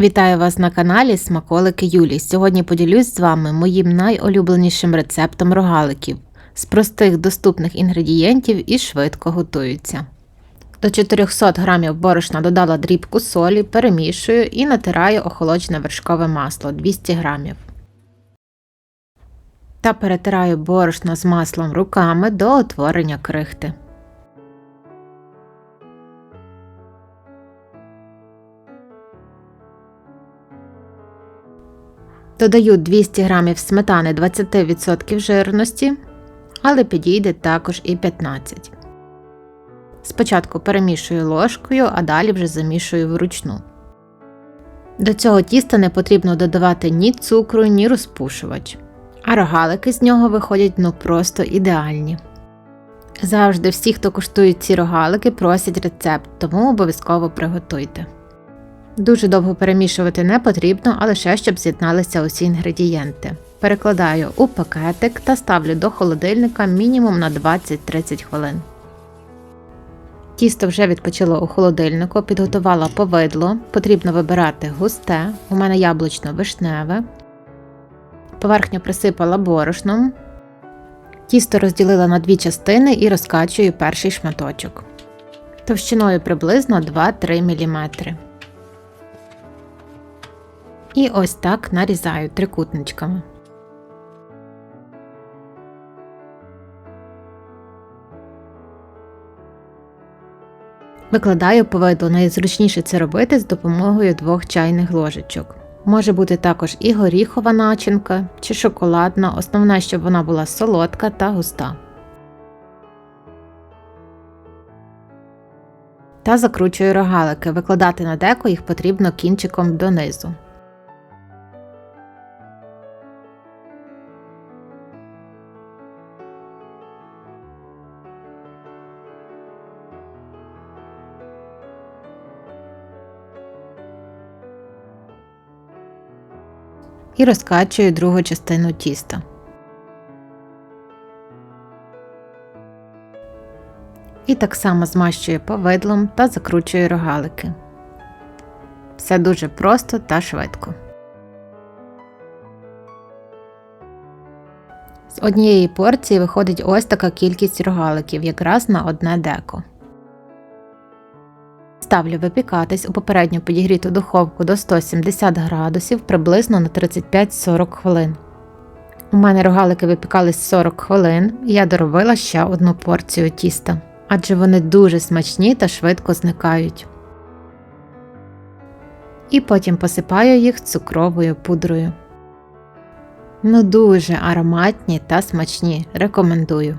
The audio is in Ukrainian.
Вітаю вас на каналі Смаколики Юлі. Сьогодні поділюсь з вами моїм найулюбленішим рецептом рогаликів з простих доступних інгредієнтів і швидко готуються. До 400 г борошна додала дрібку солі, перемішую і натираю охолоджене вершкове масло 200 г. Та перетираю борошно з маслом руками до утворення крихти. Додаю 200 г сметани 20% жирності, але підійде також і 15 Спочатку перемішую ложкою, а далі вже замішую вручну. До цього тіста не потрібно додавати ні цукру, ні розпушувач, а рогалики з нього виходять ну просто ідеальні. Завжди всі, хто куштують ці рогалики, просять рецепт, тому обов'язково приготуйте. Дуже довго перемішувати не потрібно, а лише щоб з'єдналися усі інгредієнти. Перекладаю у пакетик та ставлю до холодильника мінімум на 20-30 хвилин. Тісто вже відпочило у холодильнику, підготувала повидло, потрібно вибирати густе, у мене яблучно-вишневе. Поверхню присипала борошном. Тісто розділила на дві частини і розкачую перший шматочок. Товщиною приблизно 2-3 мм. І ось так нарізаю трикутничками. Викладаю повидло, найзручніше це робити з допомогою двох чайних ложечок. Може бути також і горіхова начинка чи шоколадна, основне, щоб вона була солодка та густа. Та закручую рогалики. Викладати на деко їх потрібно кінчиком донизу. І розкачую другу частину тіста. І так само змащую повидлом та закручую рогалики. Все дуже просто та швидко. З однієї порції виходить ось така кількість рогаликів, якраз на одне деко. Ставлю випікатись у попередньо підігріту духовку до 170 градусів приблизно на 35-40 хвилин. У мене рогалики випікались 40 хвилин, і я доробила ще одну порцію тіста, адже вони дуже смачні та швидко зникають. І потім посипаю їх цукровою пудрою. Ну дуже ароматні та смачні. Рекомендую.